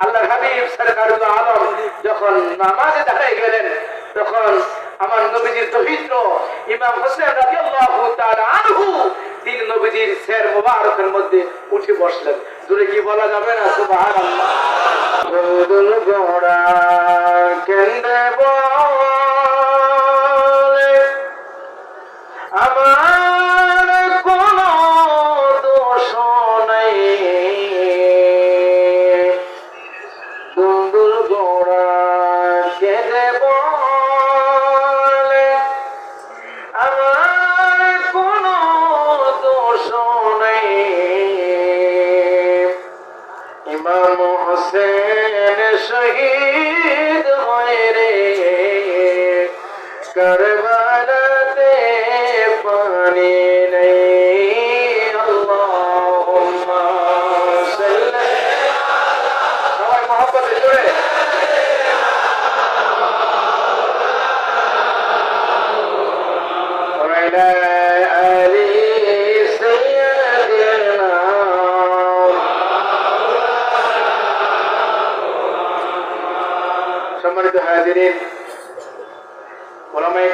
আল্লাহ হাবিব আলম যখন নামাজে গেলেন, তখন আমার নবীজির ইমাম হোসেন তিনি নবীজির শের মধ্যে উঠে বসলেন। দূরে কি বলা যাবে না? সুবহানাল্লাহ। আমার শহীদ হয় রে। করবালাতে পানি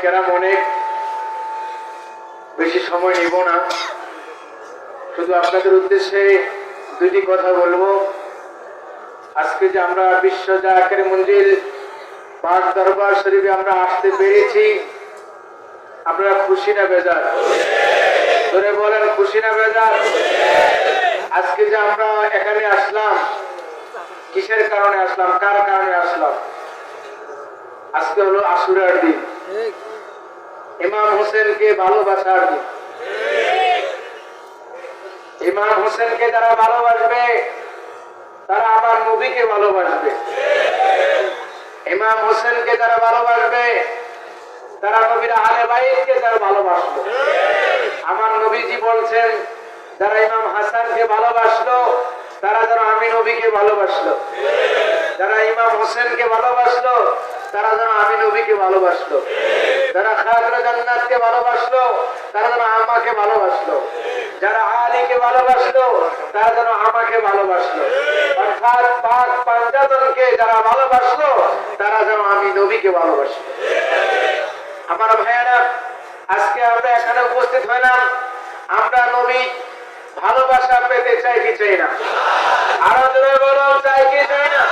কেরাম অনেক বেশি সময় নিব না। শুধু আপনাদের উদ্দেশ্যে দুটি কথা বলব। আজকে যে আমরা বিশ্ব জাকের মঞ্জিল পাক দরবার শরীফে আমরা আসতে পেরেছি, আপনারা খুশি না বেজার? ধরে বলেন, খুশি না বেজার? আজকে যে আমরা এখানে আসলাম, কিসের কারণে আসলাম? কার কারণে আসলাম? আজকে হলো আশুরার দিন। ইমাম হোসেনকে ভালোবাসার ইমাম হোসেনকে যারা ভালোবাসবে, তারা আমার নবীকে ভালোবাসবে। ইমাম হোসেনকে যারা ভালোবাসবে, তারা নবীর আলে বাইতকে যারা ভালোবাসলো। আমার নবীজি বলছেন, যারা ইমাম হাসানকে ভালোবাসলো, তারা যেন আমি নবীকে ভালোবাসলো। যারা ইমাম হোসেনকে ভালোবাসলো, তারা যেন আমি নবীকে ভালোবাসলো। যারা খাতরা জান্নাতকে ভালোবাসলো, তারা যেন আমাকে ভালোবাসলো। যারা আলীকে ভালোবাসলো, তারা যেন আমাকে ভালোবাসলো। অর্থাৎ পাক পাঞ্জাতনকে যারা ভালোবাসলো, তারা যেন আমি নবীকে ভালোবাসলো আমার ভাইয়ারা, আজকে আমরা এখানে উপস্থিত হইলাম। আমরা নবী ভালোবাসা পেতে চাই কি চাই না? আরও জোরে বলো চাই কি চাই না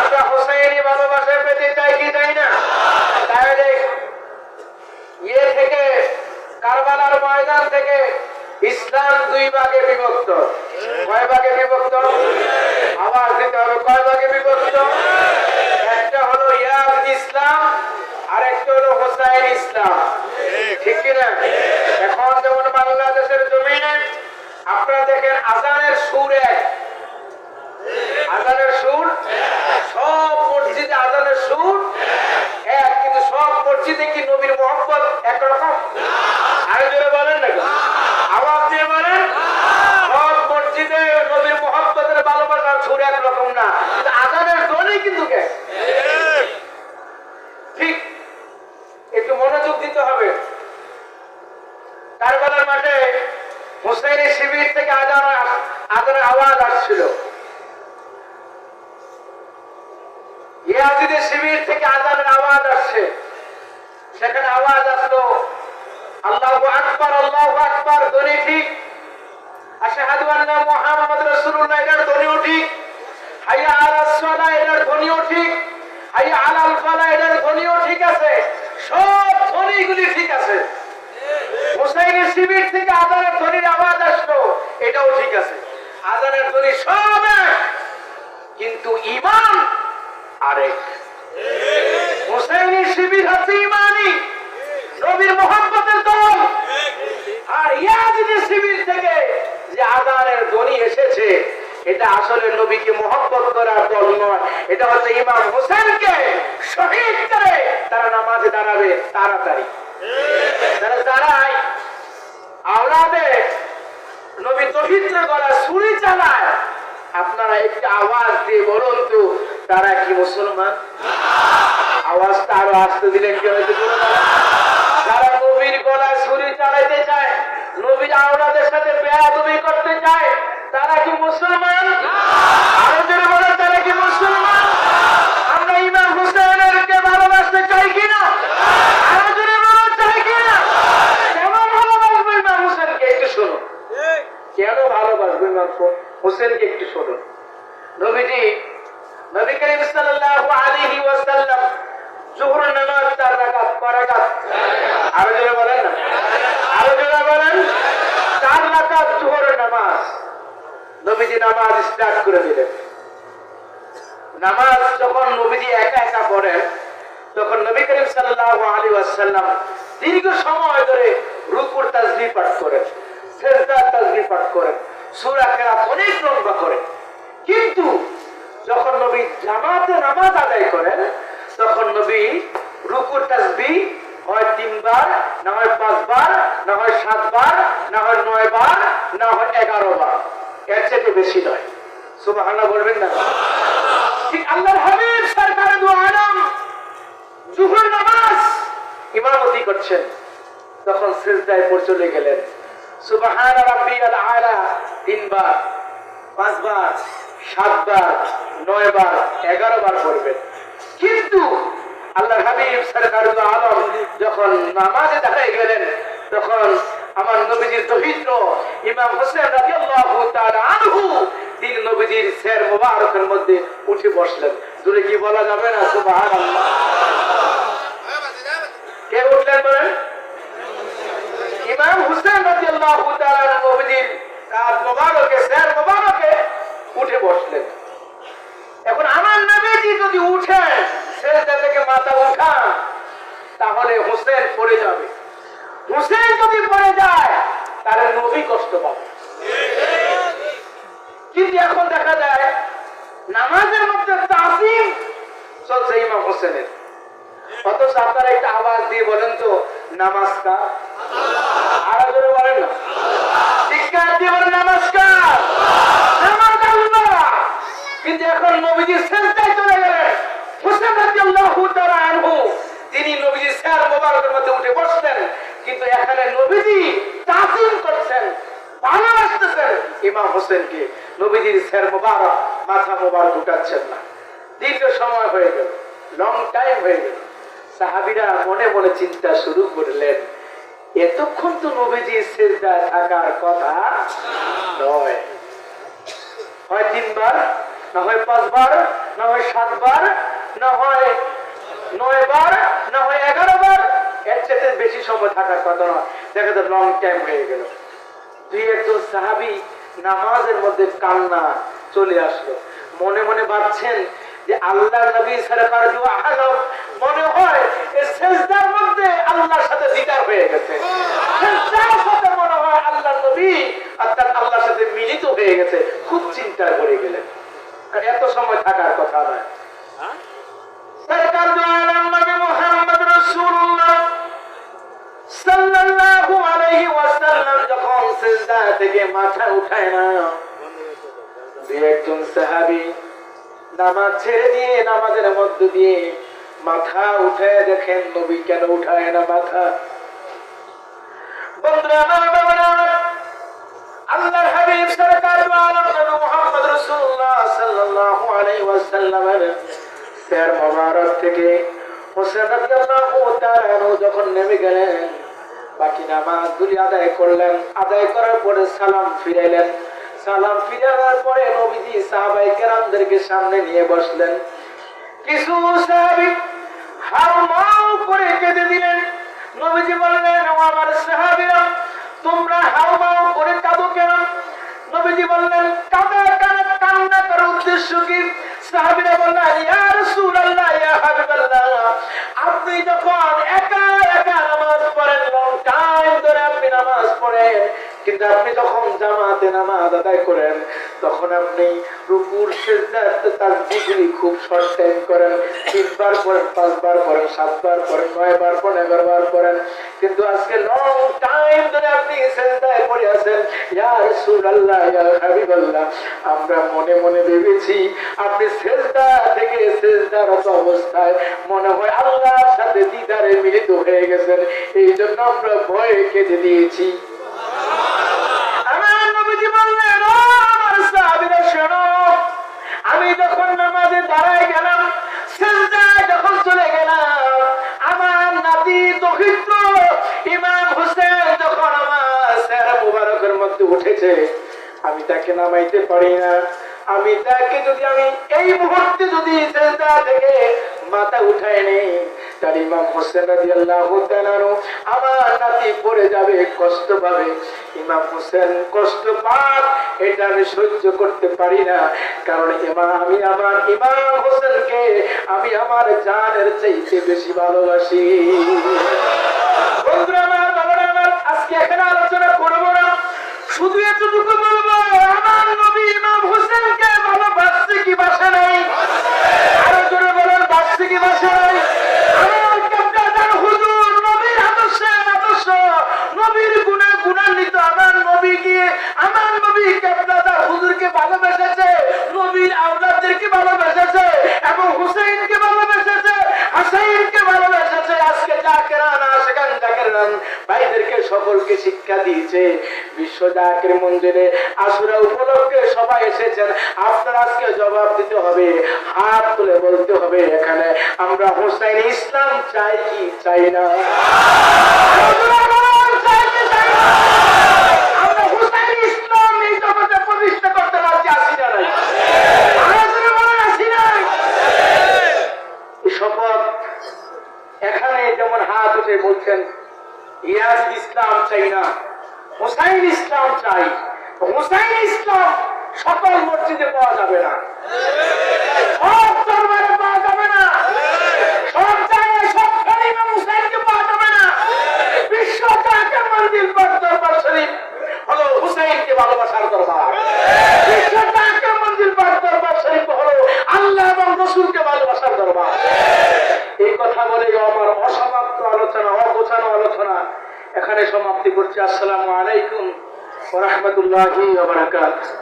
আমরা হোসাইনি ভালোবাসা পেতে চাই কি চাই না তাহলে ইয়ে থেকে, কারবালার ময়দান থেকে ইসলাম দুই ভাগে বিভক্ত। কয় ভাগে বিভক্ত? আবার দিতে হবে, কয় ভাগে বিভক্ত? একটা হলো ইয়াদ ইসলাম আর একটা হলো হোসাইন ইসলাম। ঠিক কিনা এখন যেমন বাংলাদেশের জমিনে আপনারা দেখেন আজানের সুর এক আজানের সুর সব মসজিদে আজানের সুর এক কিন্তু সব মসজিদে কি নবীর মোহাম্মদ একরকম আরও জোরে বলেন না আওয়াজ দিয়ে বলেন সব মসজিদে নবীর মোহাম্মদের ভালোবাসার সুর একরকম না কিন্তু আজানের ধ্বনি কিন্তু কে ঠিক একটু মনোযোগ দিতে হবে কারবালার মাঠে হোসেনের শিবির থেকে আজান আজানের আওয়াজ আসছিল ইয়াজিদের শিবির থেকে আজানের আওয়াজ আসছে সেখানে আওয়াজ আসলো, আল্লাহ আকবার আল্লাহ আকবার, ধ্বনি ঠিক। রাসূলুল্লাহ, এটার ধ্বনিও ঠিক। হাইয়া আলাস সালাহ এটার ধ্বনিও ঠিক। হাইয়া আলাল এটার ধ্বনিও ঠিক আছে। সব ধ্বনিগুলি ঠিক আছে। হুসাইনের শিবির থেকে আজানের ধ্বনির আওয়াজ আসলো, এটাও ঠিক আছে। আজানের ধ্বনি সব এক, কিন্তু ইমান আরেক। শিবির হচ্ছে ইমানি আর ইয়াজিদের এসেছে, এটা আসলে নবীকে মোহাম্মত এটা হচ্ছে ইমাম হোসেনকে শহীদ করে তারা নামাজে দাঁড়াবে তাড়াতাড়ি। দাঁড়ায়, আওলাদে নবী তহিত্র করা ছুরি চালায়। আপনারা একটু আওয়াজ দিয়ে বলুন তো তারা কি মুসলমান? আওয়াজটা আরও আসতে দিলেন কেউ যারা নবীর গলায় ছুরি চালাইতে চায় নবীর আওলাদের সাথে বেয়াদবি করতে চায় তারা কি মুসলমান? আরও যদি বলে তারা কি মুসলমান? আমরা ইমাম হুসেনের কে ভালোবাসতে চাই কিনা? আরও যদি বলে চাই কিনা? কেন ভালোবাসবো ইমাম হুসেনকে একটু শোনো কেন ভালোবাসবো ইমাম হোসেনকে একটু শোনো নবীজি নবী করিম সাল্লাল্লাহু আলাইহি ওয়াসাল্লাম নামাজ চার রাকাত আরও জোরে বলেন। আরও জোরে বলেন। চার রাকাত নামাজ। নবীজি নামাজ স্টার্ট করে দিলেন। নামাজ যখন নবীজি একা একা পড়েন, তখন নবী করিম সাল্লাল্লাহু আলাইহি ওয়াসাল্লাম দীর্ঘ সময় ধরে রুকুর তাসবিহ পাঠ করেন সেজদার তাসবিহ পাঠ করেন, সূরা কেরাত অনেক লম্বা করেন। নবী জামাতে নামাজ আদায় করেন, তখন নবী রুকুর তাসবিহ হয় তিনবার, না হয় পাঁচবার, না হয় সাতবার, না হয় নয় বার না হয় এগারো বার এর চেয়ে বেশি নয়। সুবহানাল্লাহ বলবেন না? ঠিক হাবিব সরকার আলম নামাজ ইমামতি করছেন। তখন সিজদায় পড়ে চলে গেলেন। সুবহান রাব্বিয়াল আলা, তিনবার, পাঁচবার, সাতবার নয়বার এগারো বার পড়বেন। কিন্তু আল্লাহর হাবিব সরকার আলম যখন নামাজে দাঁড়িয়ে গেলেন, তখন আমার নবীজির দহিত্র ইমাম হোসেন তিনি নবীজির শের মোবারকের মধ্যে উঠে বসলেন। দূরে কি বলা যাবে না? সুবহানাল্লাহ। কে উঠলেন বলেন? ইমাম হুসেন রাদিয়াল্লাহু তাআলা নবীজির কাঁধ মোবারকে শের মোবারকে উঠে বসলেন। এখন আমার নবীজি যদি উঠেন সেজদা থেকে মাথা উঠান তাহলে হোসেন পড়ে যাবে। হোসেন যদি পড়ে যায়, তাহলে নবী কষ্ট পাবে। কিন্তু এখন দেখা যায়, নামাজের মধ্যে তাসিম চলছে ইমাম হোসেনের। অথচ আপনারা একটা আওয়াজ দিয়ে বলেন তো নামাজকার আরও বলেন না। চিৎকার বলেন নমস্কার কিন্তু এখন নবীজি সেজদায় চলে গেলেন। হোসেন রাদিয়াল্লাহু তাআলা আনহু, তিনি নবীজি স্যার মোবারকের মধ্যে উঠে বসলেন। কিন্তু এখানে নবীজি তাসিম করছেন ভালোবাসতেছেন ইমাম হোসেনকে। নবীজির স্যার মোবারক মাথা মোবারক উঠাচ্ছেন না। দীর্ঘ সময় হয়ে গেল লং টাইম হয়ে গেল। সাহাবিরা মনে মনে চিন্তা শুরু করলেন, এতক্ষণ তো নবীজি সেজদায় থাকার কথা নয়। হয় তিনবার? না হয় পাঁচবার, না হয় সাতবার, না হয় নয় বার না হয় এগারো বার এর চেয়ে বেশি সময় থাকার কথা নয়। দেখা যায় লং টাইম হয়ে গেল। দুই একজন সাহাবি নামাজের মধ্যে কান্না চলে আসলো। মনে মনে ভাবছেন যে আল্লাহ নবী সরকার আলম? মনে হয় সেজদার মধ্যে আল্লাহর সাথে দিদার হয়ে গেছে। আল্লাহ নবী অর্থাৎ আল্লাহর সাথে মিলিত হয়ে গেছে। খুব চিন্তায় করে গেলেন। আর এত সময় থাকার কথা নয়। সরকার নবী মুহাম্মদ রাসূলুল্লাহ সাল্লাল্লাহু আলাইহি ওয়াসাল্লাম যখন সিজদা থেকে মাথা উঠায় না দুই একজন সাহাবী নামাজ ছেড়ে দিয়ে নামাজের মধ্য দিয়ে মাথা উঠে দেখেন নবী কেন উঠায় না মাথা? বন্ধুরা আমার বাবারা আমার, আল্লাহর হাবিব সরকার মুহাম্মদ রাসূলুল্লাহ সাল্লাল্লাহু আলাইহি ওয়াসাল্লামের পেয়ার মোবারক থেকে হোসেন রাদিয়াল্লাহু তাআলা যখন নেমে গেলেন, বাকি নামাজগুলি আদায় করলেন। আদায় করার পরে সালাম ফিরাইলেন। সালাম পরে নবীজি সাহাবাই কেরামদেরকে সামনে নিয়ে বসলেন। কিছু সাহাবি হাউমাউ করে কেঁদে দিলেন। নবীজি বললেন আমার সাহাবিরা, তোমরা হাউমাউ বললেন, কাঁদা কানে কান্না করার উদ্দেশ্য কি? সাহাবিরা বললেন, ইয়া রাসূলুল্লাহ, ইয়া হাবিবাল্লাহ, আপনি যখন একা একা নামাজ পড়েন লং ধরে আপনি নামাজ পড়েন, কিন্তু আপনি যখন জামাতে নামাজ আদায় করেন তখন আপনি রুকুর সেজদার তাসবিহগুলি খুব শর্ট টাইম করেন। তিনবার পড়েন, পাঁচবার পড়েন, সাতবার পড়েন, নয়বার পড়েন এগারো বার পড়েন। কিন্তু আজকে লং টাইম ধরে আপনি সেজদায় পড়ে আছেন। ইয়া রাসূলুল্লাহ, ইয়া হাবিবাল্লাহ, আমরা মনে মনে ভেবেছি আপনি সেজদা থেকে সেজদারত অবস্থায় মনে হয় আল্লাহর সাথে দিদারে মিলিত হয়ে গেছেন। এই জন্য আমরা ভয়ে কেঁদে দিয়েছি। উঠেছে আমি তাকে নামাইতে পারি না। আমি তাকে যদি আমি এই মুহূর্তে যদি থেকে মাথা উঠায় নেই এটা আমি সহ্য করতে পারি না। কারণ আমি আমার আমি আমার জানের চাইতে বেশি ভালোবাসি। আজকে এখানে আলোচনা শুধু এতটুকু বলব, আমার নবী ইমাম হোসেনকে ভালোবাসছে কি বাসা নাই? আরও জোরে বলেন, বাসছে কি বাসা নাই? আমার নবী কেবলাদার হুজুরকে ভালোবেসেছে, নবীর আওলাদদেরকে ভালোবেসেছে, এবং হুসেইনকে ভালোবেসেছে, হাসাইনকে ভালোবেসেছে, আজকে সকলকে শিক্ষা দিয়েছে। বিশ্ব জাকের মন্দিরে আসুরা উপলক্ষে সবাই এসেছেন। আপনার আজকে জবাব দিতে হবে, হাত তুলে বলতে হবে এখানে, আমরা হোসাইন ইসলাম চাই কি চাই না? চাই কি চাই না? আমরা হোসাইন ইসলাম এই জগতে প্রতিষ্ঠা করতে রাজি আছি না নাই আসুরা বলুন, আছি নাই এই শপথ এখানে যেমন হাত উঠে বলছেন ইয়াস ইসলাম না। হুসাইন ইসলাম চাই। হুসাইন ইসলাম সকল মসজিদে পাওয়া যাবে না। সব দরবারে পাওয়া যাবে না সব জায়গায় সব ইমাম হুসাইনকে পাওয়া যাবে না বিশ্ব জাকের মন্দির পাক দরবার শরীফ হলো হুসাইনকে ভালোবাসার দরবার বিশ্ব জাকের মন্দির পাক দরবার শরীফ হলো আল্লাহ এবং রসুলকে ভালোবাসার দরবার এই কথা বলে আমার অসমাপ্ত আলোচনা অগোছানো আলোচনা এখানে